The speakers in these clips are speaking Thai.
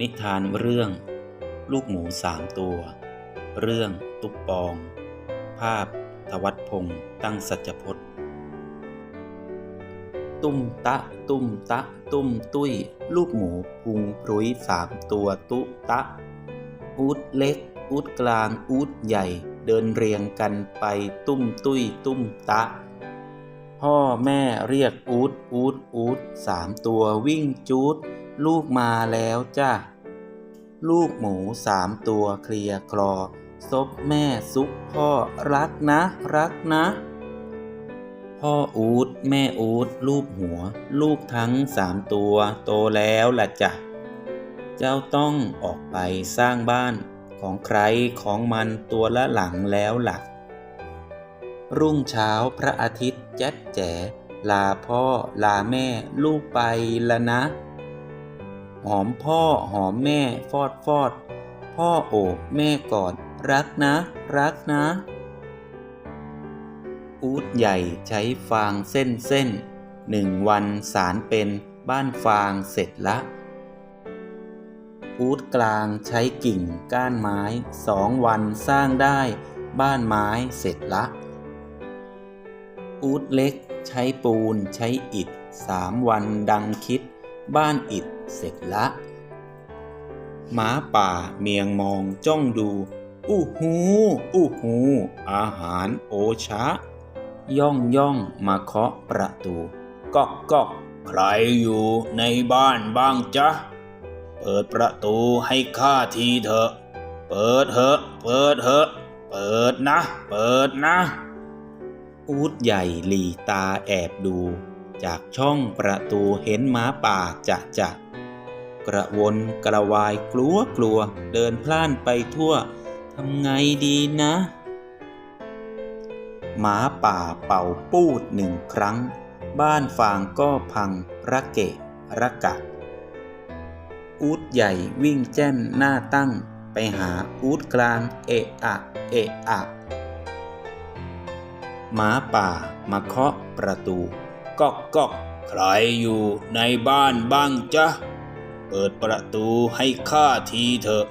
นิทานเรื่อง ลูกหมูสามตัว เรื่องตุ๊กปอง ภาพทวัดพงษ์ตั้งสัจพจน์ ตุ้มตะ ตุ้มตะ ตุ้มตุ้ย ลูกหมูพุงพรุยสามตัวตุตะ อูดเล็ก อูดกลาง อูดใหญ่ เดินเรียงกันไปตุ้มตุ้ย ตุ้มตะพ่อแม่เรียกอูดอูดอูดสามตัววิ่งจูด ลูกมาแล้วจ้าลูกหมูสามตัวเคลียคลอ ซบแม่ซุกพ่อรักนะ รักนะ พ่ออูดแม่อูดลูบหัว ลูกทั้งสามตัวโตแล้วล่ะจ้ะ เจ้าต้องออกไปสร้างบ้านของใครของมันตัวละหลังแล้วหลัก รุ่งเช้าพระอาทิตย์แจ๊ดแจ๋ลาพ่อลาแม่ลูกไปละนะ หอมพ่อหอมแม่ฟอดฟอด พ่อโอบแม่กอด รักนะ รักนะอูดใหญ่ใช้ฟางเส้นเส้นหนึ่งวันสารเป็นบ้านฟางเสร็จละอูดกลางใช้กิ่งก้านไม้สองวันสร้างได้บ้านไม้เสร็จละ อูดเล็กใช้ปูนใช้อิฐสามวันดังคิด บ้านอิฐเสร็จละ หมาป่าเมียงมองจ้องดู อู้หูอู้หู อาหารโอชะ ย่องย่องมาเคาะประตูก๊อกก๊อกใครอยู่ในบ้านบ้างจ๊ะ เปิดประตูให้ข้าทีเถอะ เปิดเถอะเปิดเถอะ เปิดนะ เปิดนะ อูดใหญ่หลีตาแอบดู จากช่องประตูเห็นหมาป่าจะจะกระวนกระวายกลัวกลัว เดินพล่านไปทั่วทำไงดีนะ หมาป่าเป่าปูดหนึ่งครั้ง บ้านฟางก็พังระเกะระกะ อูดใหญ่วิ่งแจ้นหน้าตั้ง ไปหาอูดกลางเอะอะเอะอะหมาป่ามาเคาะประตู ก๊อกก๊อกใครอยู่ในบ้านบ้างจ๊ะ เปิดประตูให้ข้าทีเถอะ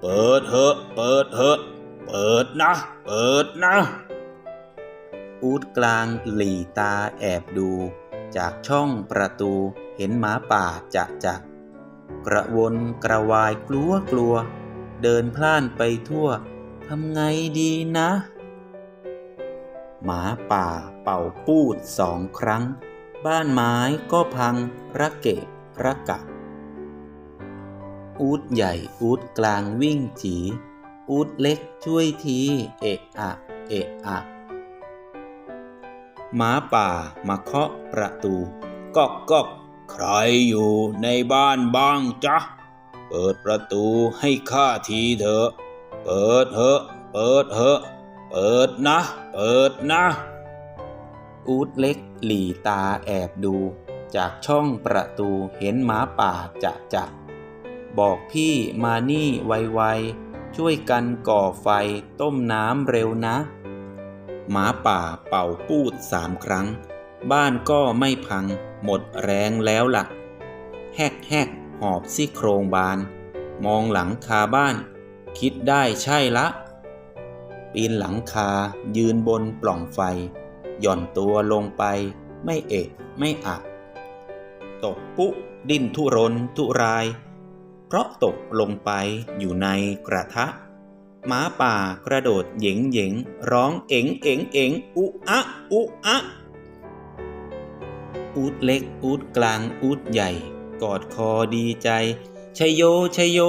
เปิดเถอะ เปิดเถอะ เปิดนะ เปิดนะ อูดกลางหลีตาแอบดู จากช่องประตูเห็นหมาป่าจะจะกระวนกระวายกลัวกลัว เดินพล่านไปทั่ว ทำไงดีนะ หมาป่าเป่าปูดสองครั้ง บ้านไม้ก็พังระเกะระกะ อูดใหญ่อูดกลางวิ่งจีอูดเล็กช่วยทีเอะอะเอะอะหมาป่ามาเคาะประตูกอกกอกใครอยู่ในบ้านบ้างจ๊ะ เปิดประตูให้ข้าทีเถอะ เปิดเถอะ เปิดเถอะ เปิดนะ เปิดนะ อูดเล็กหลีตาแอบดู จากช่องประตูเห็นหมาป่าจะจะบอกพี่มานี่ไวๆ ช่วยกันก่อไฟต้มน้ำเร็วนะ หมาป่าเป่าปูดสามครั้ง บ้านก็ไม่พัง หมดแรงแล้วล่ะ แฮกแฮกหอบซี่โครงบาน มองหลังคาบ้าน คิดได้ใช่ละ ปีนหลังคายืนบนปล่องไฟ หย่อนตัวลงไป ไม่เอะไม่อะ ตกปุ๊ดิ้นทุรนทุราย เพราะตกลงไปอยู่ในกระทะ หมาป่ากระโดดเหยงเหยงร้องเอ๋งเอ๋งเอ๋งอุอะอุอะอูดเล็กอูดกลางอูดใหญ่ กอดคอดีใจชยโยชยโย